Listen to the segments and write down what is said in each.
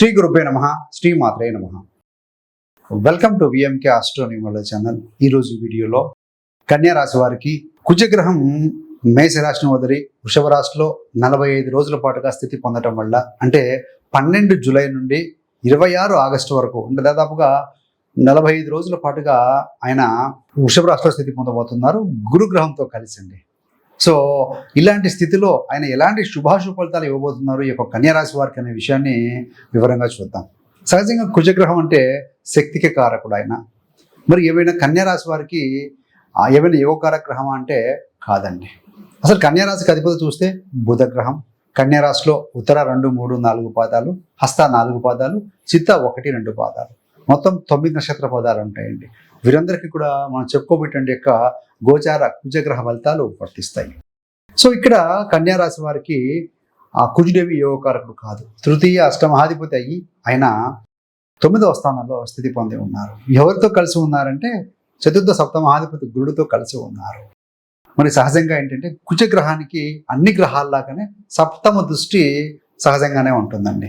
శ్రీ గురుపే నమ శ్రీ మాత్రే నమ. Welcome to VMK astronumerology channel ఈరోజు వీడియోలో కన్యా రాశి వారికి కుజగ్రహం మేషరాశిని వదిలి వృషభ రాశిలో నలభై ఐదు రోజుల పాటుగా స్థితి పొందటం వల్ల అంటే పన్నెండు జూలై నుండి ఇరవై ఆరు ఆగస్టు వరకు అంటే దాదాపుగా నలభై ఐదు రోజుల పాటుగా ఆయన వృషభ రాశిలో స్థితి పొందబోతున్నారు. గురుగ్రహంతో కలిసండి. సో ఇలాంటి స్థితిలో ఆయన ఎలాంటి శుభాశుభ ఫలితాలు ఇవ్వబోతున్నారు ఈ యొక్క కన్యారాశి వారికి అనే విషయాన్ని వివరంగా చూద్దాం. సహజంగా కుజగ్రహం అంటే శక్తికి కారకుడు ఆయన. మరి ఏవైనా కన్యారాశి వారికి ఏమైనా యోగకారక గ్రహం అంటే కాదండి. అసలు కన్యారాశికి అధిపతి చూస్తే బుధగ్రహం కన్యారాశిలో ఉత్తర రెండు మూడు నాలుగు పాదాలు హస్త నాలుగు పాదాలు చిత్త ఒకటి రెండు పాదాలు. మొత్తం తొమ్మిది నక్షత్ర పదాలు ఉంటాయండి. వీరందరికీ కూడా మనం చెప్పుకోబెట్టండి యొక్క గోచార కుజగ్రహ ఫలితాలు వర్తిస్తాయి. సో ఇక్కడ కన్యారాశి వారికి ఆ కుజుడేవి యోగకారకుడు కాదు. తృతీయ అష్టమహాధిపతి అయ్యి ఆయన తొమ్మిదవ స్థానంలో స్థితి పొంది ఉన్నారు. ఎవరితో కలిసి ఉన్నారంటే చతుర్థ సప్తమహాధిపతి గురుడితో కలిసి ఉన్నారు. మరి సహజంగా ఏంటంటే కుజగ్రహానికి అన్ని గ్రహాల్లాగానే సప్తమ దృష్టి సహజంగానే ఉంటుందండి.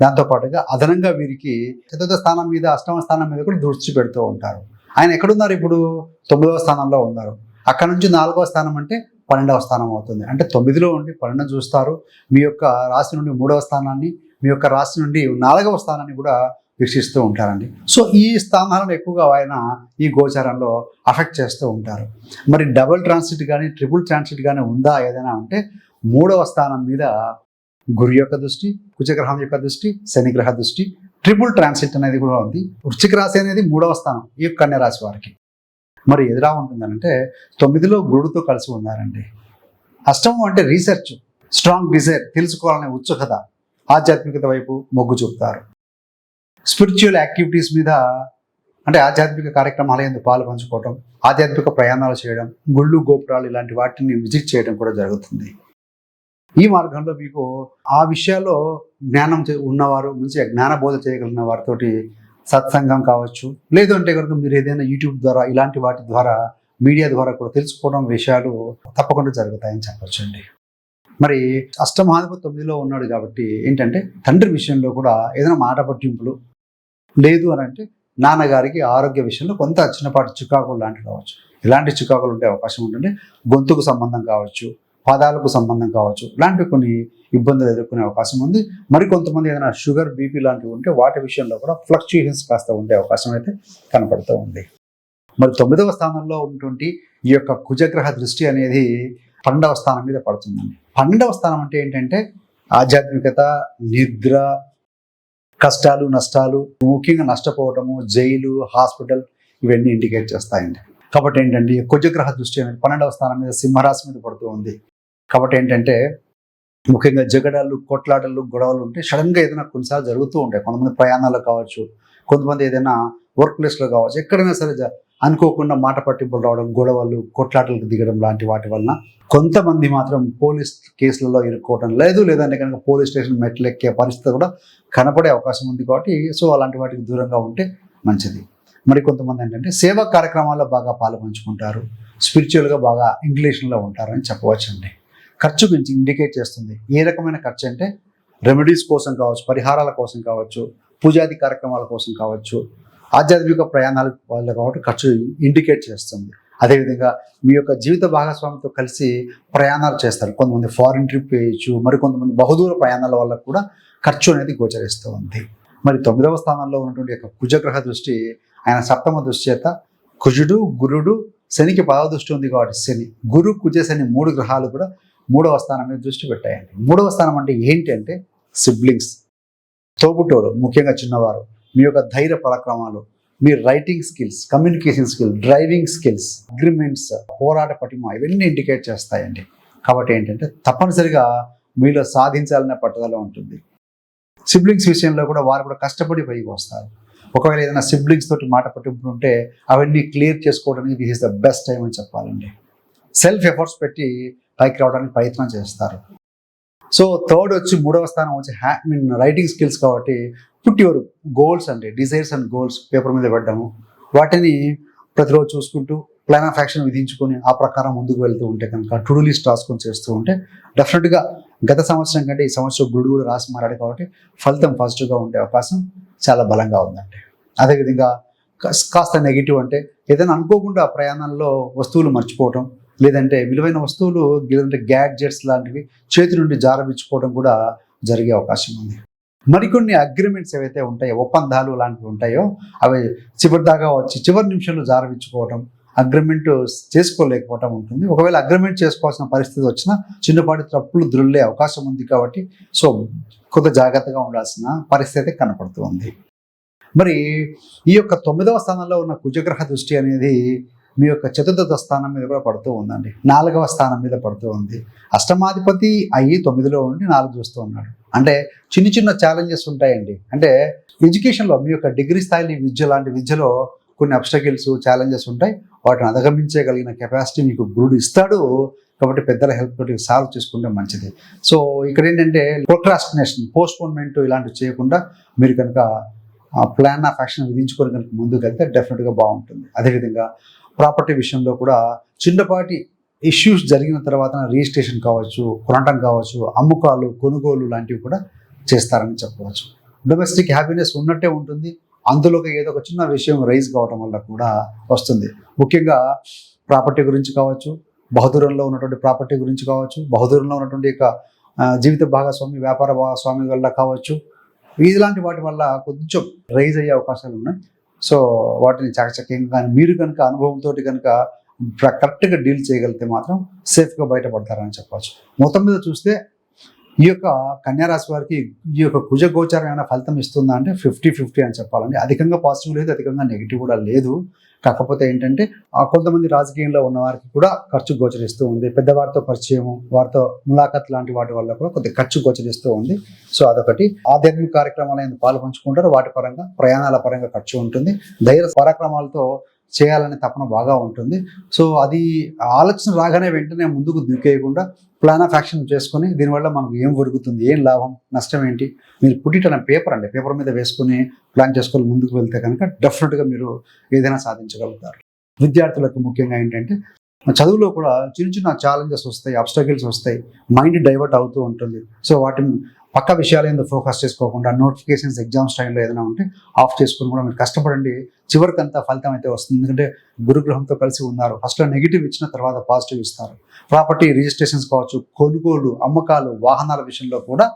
దాంతోపాటుగా అదనంగా వీరికి చతుర్థ స్థానం మీద అష్టమ స్థానం మీద కూడా దృష్టి పెడుతూ ఉంటారు. ఆయన ఎక్కడున్నారు ఇప్పుడు? తొమ్మిదవ స్థానంలో ఉన్నారు. అక్కడ నుంచి నాలుగవ స్థానం అంటే పన్నెండవ స్థానం అవుతుంది. అంటే తొమ్మిదిలో ఉండి పన్నెండు చూస్తారు. మీ యొక్క రాశి నుండి మూడవ స్థానాన్ని మీ యొక్క రాశి నుండి నాలుగవ స్థానాన్ని కూడా వీక్షిస్తూ ఉంటారండి. సో ఈ స్థానాలను ఎక్కువగా ఆయన ఈ గోచారంలో అఫెక్ట్ చేస్తూ ఉంటారు. మరి డబుల్ ట్రాన్సిట్ కానీ ట్రిపుల్ ట్రాన్సిట్ కానీ ఉందా ఏదైనా అంటే మూడవ స్థానం మీద గురు యొక్క దృష్టి కుజగ్రహం యొక్క దృష్టి శనిగ్రహ దృష్టి ట్రిపుల్ ట్రాన్సిట్ అనేది కూడా ఉంది. వృశ్చిక రాశి అనేది మూడవ స్థానం ఈ యొక్క కన్య రాశి వారికి. మరి ఎదురా ఉంటుందనంటే తొమ్మిదిలో గురుడుతో కలిసి ఉన్నారండి. అష్టమం అంటే రీసెర్చ్ స్ట్రాంగ్ డిజైర్ తెలుసుకోవాలనే ఉత్సుకత ఆధ్యాత్మికత వైపు మొగ్గు చూపుతారు. స్పిరిచువల్ యాక్టివిటీస్ మీద అంటే ఆధ్యాత్మిక కార్యక్రమాల ఎందుకు పాలు పంచుకోవడం ఆధ్యాత్మిక ప్రయాణాలు చేయడం గుళ్ళు గోపురాలు ఇలాంటి వాటిని విజిట్ చేయడం కూడా జరుగుతుంది. ఈ మార్గంలో మీకు ఆ విషయాల్లో జ్ఞానం చే- ఉన్నవారు మంచిగా జ్ఞాన బోధ చేయగలిగిన వారితోటి సత్సంగం కావచ్చు. లేదంటే కనుక మీరు ఏదైనా యూట్యూబ్ ద్వారా ఇలాంటి వాటి ద్వారా మీడియా ద్వారా కూడా తెలుసుకోవడం విషయాలు తప్పకుండా జరుగుతాయని చెప్పొచ్చండి. మరి అష్టమహాధిపతి తొమ్మిదిలో ఉన్నాడు కాబట్టి ఏంటంటే తండ్రి విషయంలో కూడా ఏదైనా మాట పట్టింపులు లేదు అని అంటే నాన్నగారికి ఆరోగ్య విషయంలో కొంత చిన్నపాటి చికాకులు లాంటివి కావచ్చు. ఇలాంటి చికాకులు ఉండే అవకాశం ఉంటుంది గొంతుకు సంబంధం కావచ్చు. పాదాలకు సంబంధం కావచ్చు ఇలాంటివి కొన్ని ఇబ్బందులు ఎదుర్కొనే అవకాశం ఉంది. మరి కొంతమంది ఏదైనా షుగర్ బీపీ లాంటివి ఉంటే వాటి విషయంలో కూడా ఫ్లక్చుయేషన్స్ కాస్త ఉండే అవకాశం అయితే కనపడుతూ ఉంది. మరి తొమ్మిదవ స్థానంలో ఉన్నటువంటి ఈ యొక్క కుజగ్రహ దృష్టి అనేది పన్నెండవ స్థానం మీద పడుతుందండి. పన్నెండవ స్థానం అంటే ఏంటంటే ఆధ్యాత్మికత నిద్ర కష్టాలు నష్టాలు ముఖ్యంగా నష్టపోవటము జైలు హాస్పిటల్ ఇవన్నీ ఇండికేట్ చేస్తాయండి. కాబట్టి ఏంటంటే ఈ కుజగ్రహ దృష్టి అనేది పన్నెండవ స్థానం మీద సింహరాశి మీద పడుతూ ఉంది. కాబట్టి ఏంటంటే ముఖ్యంగా జగడాలు కొట్లాటలు గొడవలు ఉంటే సడన్గా ఏదైనా కొన్నిసార్లు జరుగుతూ ఉంటాయి. కొంతమంది ప్రయాణాలు కావచ్చు కొంతమంది ఏదైనా వర్క్ ప్లేస్లో కావచ్చు ఎక్కడైనా సరే అనుకోకుండా మాట పట్టింపులు రావడం గొడవలు కొట్లాటలకు దిగడం లాంటి వాటి వలన కొంతమంది మాత్రం పోలీస్ కేసులలో ఇరుక్కోవడం లేదు. లేదంటే కనుక పోలీస్ స్టేషన్ మెట్లు ఎక్కే పరిస్థితి కూడా కనపడే అవకాశం ఉంది కాబట్టి సో అలాంటి వాటికి దూరంగా ఉంటే మంచిది. మరి కొంతమంది ఏంటంటే సేవా కార్యక్రమాల్లో బాగా పాల్పంచుకుంటారు. స్పిరిచువల్గా బాగా ఇంగ్లీష్లో ఉంటారని చెప్పవచ్చండి. ఖర్చు గురించి ఇండికేట్ చేస్తుంది. ఏ రకమైన ఖర్చు అంటే రెమెడీస్ కోసం కావచ్చు పరిహారాల కోసం కావచ్చు పూజాది కార్యక్రమాల కోసం కావచ్చు ఆధ్యాత్మిక ప్రయాణాల వాళ్ళు కాబట్టి ఖర్చు ఇండికేట్ చేస్తుంది. అదేవిధంగా మీ యొక్క జీవిత భాగస్వామితో కలిసి ప్రయాణాలు చేస్తారు. కొంతమంది ఫారిన్ ట్రిప్ వేయచ్చు మరి కొంతమంది బహుదూర ప్రయాణాల వల్ల కూడా ఖర్చు అనేది గోచరిస్తూ ఉంది. మరి తొమ్మిదవ స్థానంలో ఉన్నటువంటి యొక్క కుజగ్రహ దృష్టి ఆయన సప్తమ దృష్టి చేత కుజుడు గురుడు శనికి పదవ దృష్టి ఉంది కాబట్టి శని. గురు కుజ శని మూడు గ్రహాలు కూడా మూడవ స్థానం మీద దృష్టి పెట్టాయండి. మూడవ స్థానం అంటే ఏంటి అంటే సిబ్లింగ్స్ తోబుటోలు ముఖ్యంగా చిన్నవారు. మీ యొక్క ధైర్య పరాక్రమాలు మీ writing skills communication skill driving skills agreements పోరాట పటిమ ఇవన్నీ ఇండికేట్ చేస్తాయండి. కాబట్టి ఏంటంటే తప్పనిసరిగా మీలో సాధించాలనే పట్టుదల ఉంటుంది. సిబ్లింగ్స్ విషయంలో కూడా వారు కూడా కష్టపడి పైకి వస్తారు. ఒకవేళ ఏదైనా సిబ్లింగ్స్ తోటి మాట పట్టింపులు ఉంటే అవన్నీ క్లియర్ చేసుకోవడానికి this is the best time అని చెప్పాలండి. సెల్ఫ్ ఎఫర్ట్స్ పెట్టి పైకి రావడానికి ప్రయత్నం చేస్తారు. సో థర్డ్ వచ్చి మూడవ స్థానం వచ్చి హ్యా మీన్ రైటింగ్ స్కిల్స్ కాబట్టి పుట్ యువర్ గోల్స్ అండి డిజైర్స్ అండ్ గోల్స్ పేపర్ మీద పెట్టడము. వాటిని ప్రతిరోజు చూసుకుంటూ ప్లాన్ ఆఫ్ యాక్షన్ విధించుకొని ఆ ప్రకారం ముందుకు వెళ్తూ ఉంటే కనుక టుడూ లిస్ట్ రాసుకొని చేస్తూ ఉంటే డెఫినెట్గా గత సంవత్సరం కంటే ఈ సంవత్సరం గురుడు కూడా రాసి మారాడు కాబట్టి ఫలితం పాజిటివ్గా ఉండే అవకాశం చాలా బలంగా ఉందండి. అదేవిధంగా కాస్త నెగిటివ్ అంటే ఏదైనా అనుకోకుండా ప్రయాణంలో వస్తువులు మర్చిపోవటం లేదంటే విలువైన వస్తువులు లేదంటే గ్యాడ్జెట్స్ లాంటివి చేతి నుండి జారవిచ్చుకోవడం కూడా జరిగే అవకాశం ఉంది. మరికొన్ని అగ్రిమెంట్స్ ఏవైతే ఉంటాయో ఒప్పందాలు లాంటివి ఉంటాయో అవి చివరి దాకా వచ్చి చివరి నిమిషంలో జారవిచ్చుకోవడం అగ్రిమెంట్ చేసుకోలేకపోవటం ఉంటుంది. ఒకవేళ అగ్రిమెంట్ చేసుకోవాల్సిన పరిస్థితి వచ్చినా చిన్నపాటి తప్పులు దొరికే అవకాశం ఉంది కాబట్టి సో కొంత జాగ్రత్తగా ఉండాల్సిన పరిస్థితి కనపడుతుంది. మరి ఈ యొక్క తొమ్మిదవ స్థానంలో ఉన్న కుజగ్రహ దృష్టి అనేది మీ యొక్క చతుర్థ స్థానం మీద కూడా పడుతూ ఉందండి. నాలుగవ స్థానం మీద పడుతూ ఉంది. అష్టమాధిపతి అయ్యి తొమ్మిదిలో ఉండి నాలుగు చూస్తూ ఉన్నాడు. అంటే చిన్న చిన్న ఛాలెంజెస్ ఉంటాయండి. అంటే ఎడ్యుకేషన్లో మీ యొక్క డిగ్రీ స్థాయి విద్య లాంటి విద్యలో కొన్ని అబ్స్టకిల్స్ ఛాలెంజెస్ ఉంటాయి. వాటిని అధిగమించగలిగిన కెపాసిటీ మీకు గురుడు ఇస్తాడు. కాబట్టి పెద్దల హెల్ప్ తోటి సాల్వ్ చేసుకుంటే మంచిది. సో ఇక్కడ ఏంటంటే ప్రొక్రాస్టినేషన్ పోస్ట్పోన్మెంట్ ఇలాంటివి చేయకుండా మీరు కనుక ప్లాన్ ఆఫ్ యాక్షన్ విధించుకొని కనుక ముందుకు వెళ్తే డెఫినెట్గా బాగుంటుంది. అదేవిధంగా ప్రాపర్టీ విషయంలో కూడా చిన్నపాటి ఇష్యూస్ జరిగిన తర్వాత రిజిస్ట్రేషన్ కావచ్చు కొనటం కావచ్చు అమ్మకాలు కొనుగోలు లాంటివి కూడా చేస్తారని చెప్పవచ్చు. డొమెస్టిక్ హ్యాపీనెస్ ఉన్నట్టే ఉంటుంది. అందులోకి ఏదో ఒక చిన్న విషయం రైజ్ కావటం వల్ల కూడా వస్తుంది. ముఖ్యంగా ప్రాపర్టీ గురించి కావచ్చు బహదూరంలో ఉన్నటువంటి ప్రాపర్టీ గురించి కావచ్చు బహదూరంలో ఉన్నటువంటి యొక్క జీవిత భాగస్వామి వ్యాపార భాగస్వామి వల్ల కావచ్చు ఇలాంటి వాటి వల్ల కొంచెం రైజ్ అయ్యే అవకాశాలు ఉన్నాయి. సో వాటిని చాకచక్యంగా కానీ మీరు కనుక అనుభవంతో కనుక కరెక్ట్గా డీల్ చేయగలిగితే మాత్రం సేఫ్గా బయటపడతారని చెప్పవచ్చు మొత్తం మీద చూస్తే ఈ యొక్క కన్యారాశి వారికి ఈ యొక్క కుజ గోచారం ఏమైనా ఫలితం ఇస్తుందా అంటే ఫిఫ్టీ ఫిఫ్టీ అని చెప్పాలండి. అధికంగా పాజిటివ్ లేదు అధికంగా నెగిటివ్ కూడా లేదు. కాకపోతే ఏంటంటే ఆ కొంతమంది రాజకీయంలో ఉన్న వారికి కూడా ఖర్చు గోచరిస్తూ ఉంది. పెద్దవారితో పరిచయం వారితో ములాఖత్ లాంటి వాటి వల్ల కూడా కొద్దిగా ఖర్చు గోచరిస్తూ ఉంది. సో అదొకటి. ఆధ్యాత్మిక కార్యక్రమాలు పాలు పంచుకుంటారు వాటి పరంగా ప్రయాణాల పరంగా ఖర్చు ఉంటుంది. ధైర్య పరాక్రమాలతో చేయాలనే తపన బాగా ఉంటుంది. సో అది ఆలోచన రాగానే వెంటనే ముందుకు దిక్కేయకుండా ప్లాన్ ఆఫ్ యాక్షన్ చేసుకొని దీనివల్ల మనకు ఏం ఒరుగుతుంది ఏం లాభం నష్టం ఏంటి మీరు పుట్టిన పేపర్ అండి పేపర్ మీద వేసుకుని ప్లాన్ చేసుకొని ముందుకు వెళ్తే కనుక డెఫినెట్గా మీరు ఏదైనా సాధించగలుగుతారు. విద్యార్థులకు ముఖ్యంగా ఏంటంటే చదువులో కూడా చిన్న చిన్న ఛాలెంజెస్ వస్తాయి అబ్స్టకిల్స్ వస్తాయి మైండ్ డైవర్ట్ అవుతూ ఉంటుంది. సో వాటిని పక్క విషయాలు ఏందో ఫోకస్ చేసుకోకుండా నోటిఫికేషన్స్ ఎగ్జామ్స్ టైంలో ఏదైనా ఉంటే ఆఫ్ చేసుకుని కూడా మీరు కష్టపడండి. చివరికి అంతా ఫలితం అయితే వస్తుంది. ఎందుకంటే గురుగ్రహంతో కలిసి ఉన్నారు. ఫస్ట్లో నెగిటివ్ ఇచ్చిన తర్వాత పాజిటివ్ ఇస్తారు. ప్రాపర్టీ రిజిస్ట్రేషన్స్ కావచ్చు కొనుగోలు అమ్మకాలు వాహనాల విషయంలో కూడా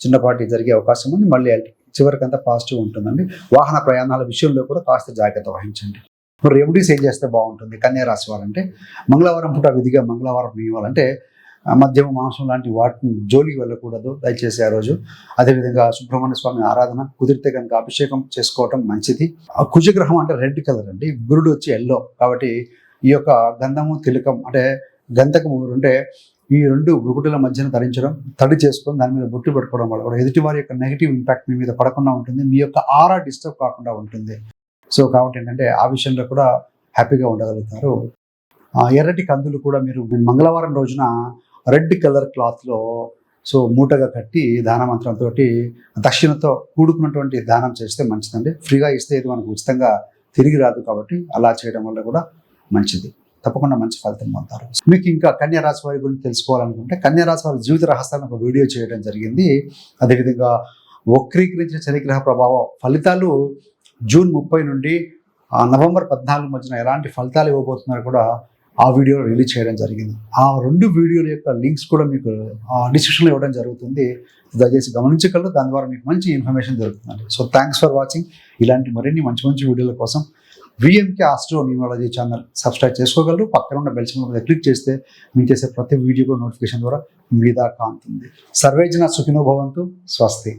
చిన్నపాటి జరిగే అవకాశం ఉంది. మళ్ళీ చివరికి అంతా పాజిటివ్ ఉంటుందండి. వాహన ప్రయాణాల విషయంలో కూడా కాస్త జాగ్రత్త వహించండి. ఇప్పుడు రెమెడీస్ ఏం చేస్తే బాగుంటుంది? కన్యా రాశి వారంటే మంగళవారం పూట విధిగా మంగళవారం నియమాలంటే ఆ, మాంసం లాంటి వాటిని జోలికి వెళ్ళకూడదు. దయచేసి ఆ రోజు అదేవిధంగా సుబ్రహ్మణ్య స్వామి ఆరాధన కుదిరితే కనుక అభిషేకం చేసుకోవటం మంచిది. ఆ కుజగ్రహం అంటే రెడ్ కలర్ అండి. గురుడు వచ్చి ఎల్లో. కాబట్టి ఈ యొక్క గంధము తిలకం అంటే గంధకము ఉంటే ఈ రెండు బుగుటుల మధ్యన ధరించడం తడి చేసుకొని దాని మీద బొట్టు పెట్టుకోవడం వల్ల కూడా ఎదుటి వారి యొక్క నెగిటివ్ ఇంపాక్ట్ మీ మీద పడకుండా ఉంటుంది. మీ యొక్క ఆరా డిస్టర్బ్ కాకుండా ఉంటుంది. సో కాబట్టి ఏంటంటే ఆ విషయంలో కూడా హ్యాపీగా ఉండగలుగుతారు. ఎర్రటి కందులు కూడా మీరు మంగళవారం రోజున రెడ్ కలర్ క్లాత్లో సో మూటగా కట్టి దానమంత్రంతో దక్షిణతో కూడుకున్నటువంటి దానం చేస్తే మంచిదండి. ఫ్రీగా ఇస్తే ఇది మనకు ఉచితంగా తిరిగి రాదు కాబట్టి అలా చేయడం వల్ల కూడా మంచిది. తప్పకుండా మంచి ఫలితం పొందుతారు. మీకు ఇంకా కన్యా రాశి వారి గురించి తెలుసుకోవాలనుకుంటే కన్యా రాశి వారి జీవిత రహస్యాన్ని ఒక వీడియో చేయడం జరిగింది. అదేవిధంగా వక్రీకరించిన శనిగ్రహ ప్రభావం ఫలితాలు జూన్ ముప్పై నుండి నవంబర్ పద్నాలుగు మధ్యన ఎలాంటి ఫలితాలు ఇవ్వబోతున్నారో కూడా ఆ వీడియో రిలీజ్ చేయడం జరిగింది. ఆ రెండు వీడియోల యొక్క లింక్స్ కూడా మీకు డిస్క్రిప్షన్లో ఇవ్వడం జరుగుతుంది. దయచేసి గమనించగలరు. దాని ద్వారా మీకు మంచి ఇన్ఫర్మేషన్ దొరుకుతుంది. సో థ్యాంక్స్ ఫర్ వాచింగ్ ఇలాంటి మరిన్ని మంచి మంచి వీడియోల కోసం VMK astro numerology channel subscribe చేసుకోగలరు. పక్కన ఉన్న బెల్ సింబల్ మీద క్లిక్ చేస్తే మీకు చేసే ప్రతి వీడియో కూడా నోటిఫికేషన్ ద్వారా మీ దాకా అందుతుంది సర్వేజన సుఖినోభవంతు స్వస్తి